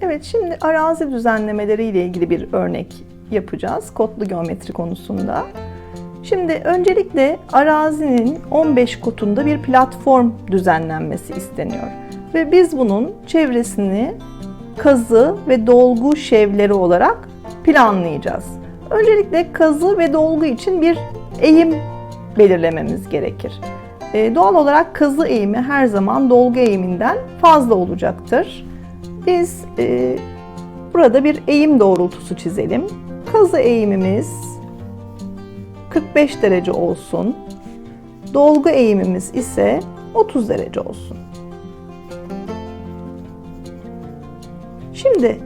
Evet, şimdi arazi düzenlemeleri ile ilgili bir örnek yapacağız kodlu geometri konusunda. Şimdi öncelikle arazinin 15 kotunda bir platform düzenlenmesi isteniyor. Ve biz bunun çevresini kazı ve dolgu şevleri olarak planlayacağız. Öncelikle kazı ve dolgu için bir eğim belirlememiz gerekir. Ee, doğal olarak kazı eğimi her zaman dolgu eğiminden fazla olacaktır. Biz e, burada bir eğim doğrultusu çizelim. Kazı eğimimiz 45 derece olsun. Dolgu eğimimiz ise 30 derece olsun. Şimdi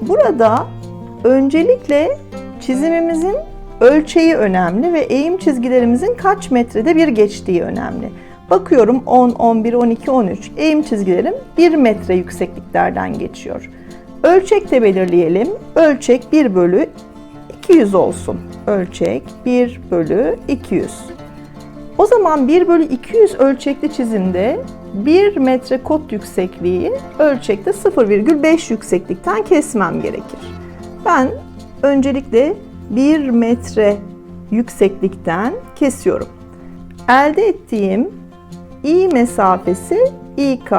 burada öncelikle çizimimizin ölçeği önemli ve eğim çizgilerimizin kaç metrede bir geçtiği önemli. Bakıyorum 10, 11, 12, 13 eğim çizgilerim 1 metre yüksekliklerden geçiyor. Ölçek de belirleyelim. Ölçek 1 bölü 200 olsun. Ölçek 1 bölü 200. O zaman 1 bölü 200 ölçekli çizimde 1 metre kot yüksekliği ölçekte 0,5 yükseklikten kesmem gerekir. Ben öncelikle 1 metre yükseklikten kesiyorum. Elde ettiğim i mesafesi ik,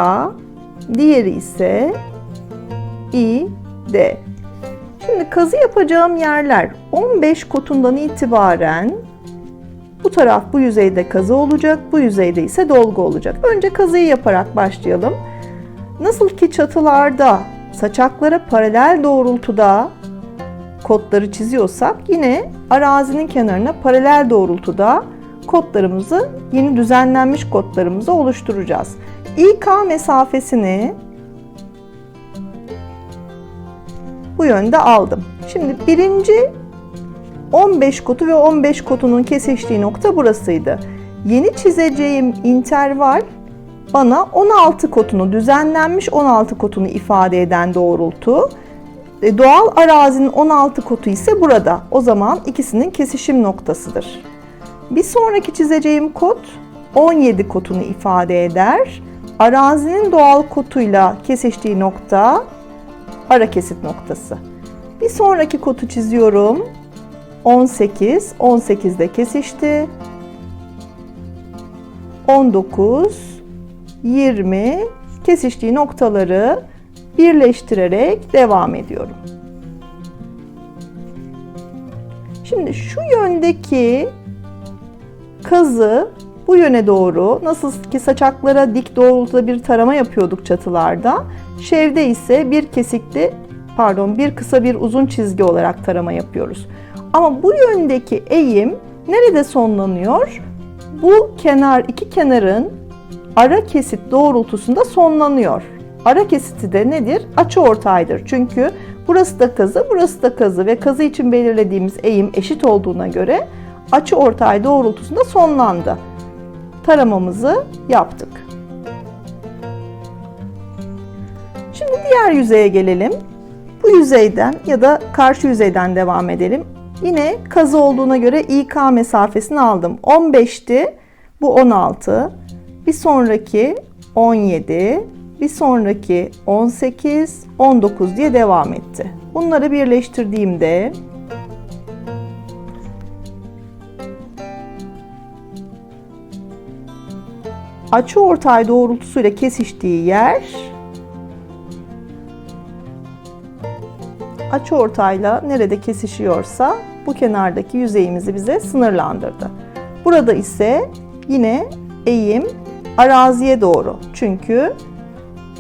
diğeri ise id. Şimdi kazı yapacağım yerler 15 kotundan itibaren bu taraf bu yüzeyde kazı olacak, bu yüzeyde ise dolgu olacak. Önce kazıyı yaparak başlayalım. Nasıl ki çatılarda saçaklara paralel doğrultuda kodları çiziyorsak yine arazinin kenarına paralel doğrultuda kodlarımızı, yeni düzenlenmiş kodlarımızı oluşturacağız. İK mesafesini bu yönde aldım. Şimdi birinci 15 kotu ve 15 kotunun kesiştiği nokta burasıydı. Yeni çizeceğim interval bana 16 kotunu, düzenlenmiş 16 kotunu ifade eden doğrultu. E, Doğal arazinin 16 kotu ise burada. O zaman ikisinin kesişim noktasıdır. Bir sonraki çizeceğim kod 17 kotunu ifade eder. Arazinin doğal kotuyla kesiştiği nokta ara kesit noktası. Bir sonraki kotu çiziyorum. 18, 18 de kesişti. 19, 20 kesiştiği noktaları birleştirerek devam ediyorum. Şimdi şu yöndeki kazı bu yöne doğru nasıl ki saçaklara dik doğrultuda bir tarama yapıyorduk çatılarda. Şevde ise bir kesikli pardon bir kısa bir uzun çizgi olarak tarama yapıyoruz. Ama bu yöndeki eğim nerede sonlanıyor? Bu kenar iki kenarın ara kesit doğrultusunda sonlanıyor. Ara kesiti de nedir? Açı ortaydır. Çünkü burası da kazı, burası da kazı ve kazı için belirlediğimiz eğim eşit olduğuna göre açı ortay doğrultusunda sonlandı. Taramamızı yaptık. Şimdi diğer yüzeye gelelim. Bu yüzeyden ya da karşı yüzeyden devam edelim. Yine kazı olduğuna göre İK mesafesini aldım. 15'ti. Bu 16. Bir sonraki 17. Bir sonraki 18, 19 diye devam etti. Bunları birleştirdiğimde açı ortay doğrultusuyla kesiştiği yer açı ortayla nerede kesişiyorsa bu kenardaki yüzeyimizi bize sınırlandırdı. Burada ise yine eğim araziye doğru. Çünkü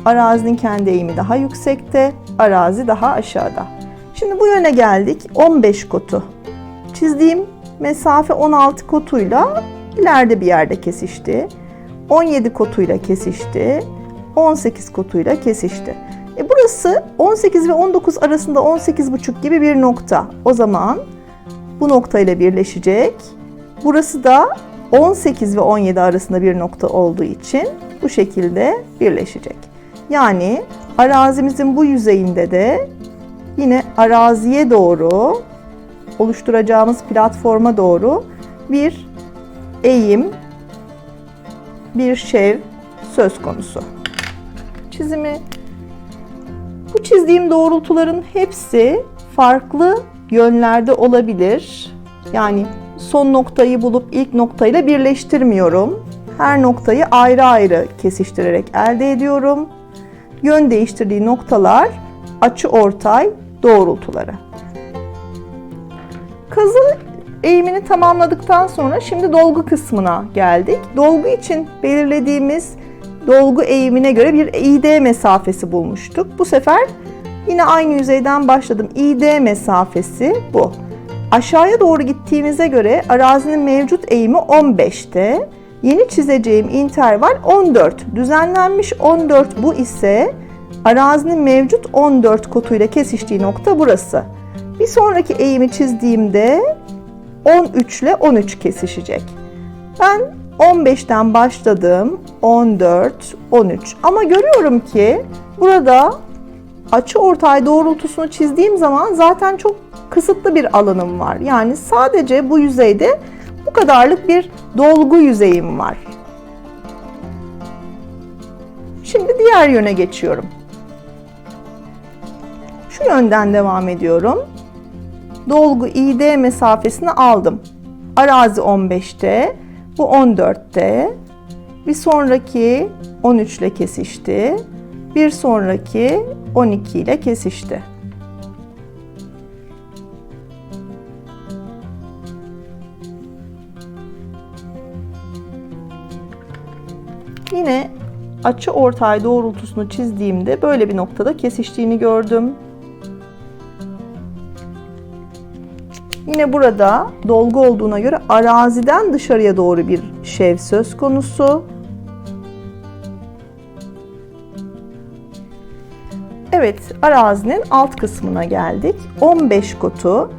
arazinin kendi eğimi daha yüksekte, arazi daha aşağıda. Şimdi bu yöne geldik. 15 kotu. Çizdiğim mesafe 16 kotuyla ileride bir yerde kesişti. 17 kotuyla kesişti. 18 kotuyla kesişti. E burası 18 ve 19 arasında 18,5 gibi bir nokta. O zaman bu noktayla birleşecek. Burası da 18 ve 17 arasında bir nokta olduğu için bu şekilde birleşecek. Yani arazimizin bu yüzeyinde de yine araziye doğru oluşturacağımız platforma doğru bir eğim, bir şev söz konusu. Çizimi Bu çizdiğim doğrultuların hepsi farklı yönlerde olabilir. Yani son noktayı bulup ilk noktayla birleştirmiyorum. Her noktayı ayrı ayrı kesiştirerek elde ediyorum. Yön değiştirdiği noktalar açı ortay doğrultuları. Kazı eğimini tamamladıktan sonra şimdi dolgu kısmına geldik. Dolgu için belirlediğimiz dolgu eğimine göre bir ID mesafesi bulmuştuk. Bu sefer yine aynı yüzeyden başladım. ID mesafesi bu. Aşağıya doğru gittiğimize göre arazinin mevcut eğimi 15'te. Yeni çizeceğim interval 14. Düzenlenmiş 14 bu ise arazinin mevcut 14 kotuyla kesiştiği nokta burası. Bir sonraki eğimi çizdiğimde 13 ile 13 kesişecek. Ben 15'ten başladım. 14, 13. Ama görüyorum ki burada açı ortay doğrultusunu çizdiğim zaman zaten çok kısıtlı bir alanım var. Yani sadece bu yüzeyde bu kadarlık bir dolgu yüzeyim var. Şimdi diğer yöne geçiyorum. Şu yönden devam ediyorum. Dolgu ID mesafesini aldım. Arazi 15'te, bu 14'te. Bir sonraki 13 ile kesişti. Bir sonraki 12 ile kesişti. Yine açı ortay doğrultusunu çizdiğimde böyle bir noktada kesiştiğini gördüm. Yine burada dolgu olduğuna göre araziden dışarıya doğru bir şev söz konusu. Evet, arazinin alt kısmına geldik. 15 kotu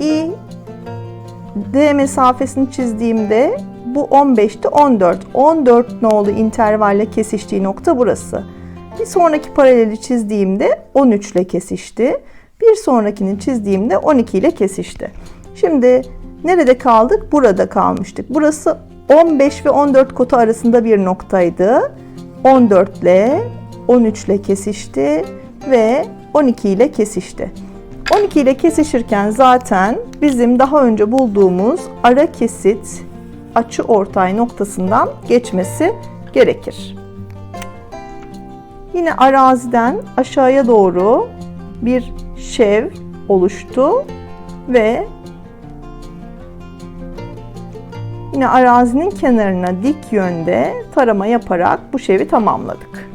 i d mesafesini çizdiğimde bu 15'ti 14. 14 nolu intervalle kesiştiği nokta burası. Bir sonraki paraleli çizdiğimde 13 ile kesişti. Bir sonrakini çizdiğimde 12 ile kesişti. Şimdi nerede kaldık? Burada kalmıştık. Burası 15 ve 14 kotu arasında bir noktaydı. 14 ile 13 ile kesişti ve 12 ile kesişti. 12 ile kesişirken zaten bizim daha önce bulduğumuz ara kesit açı ortay noktasından geçmesi gerekir. Yine araziden aşağıya doğru bir şev oluştu ve yine arazinin kenarına dik yönde tarama yaparak bu şevi tamamladık.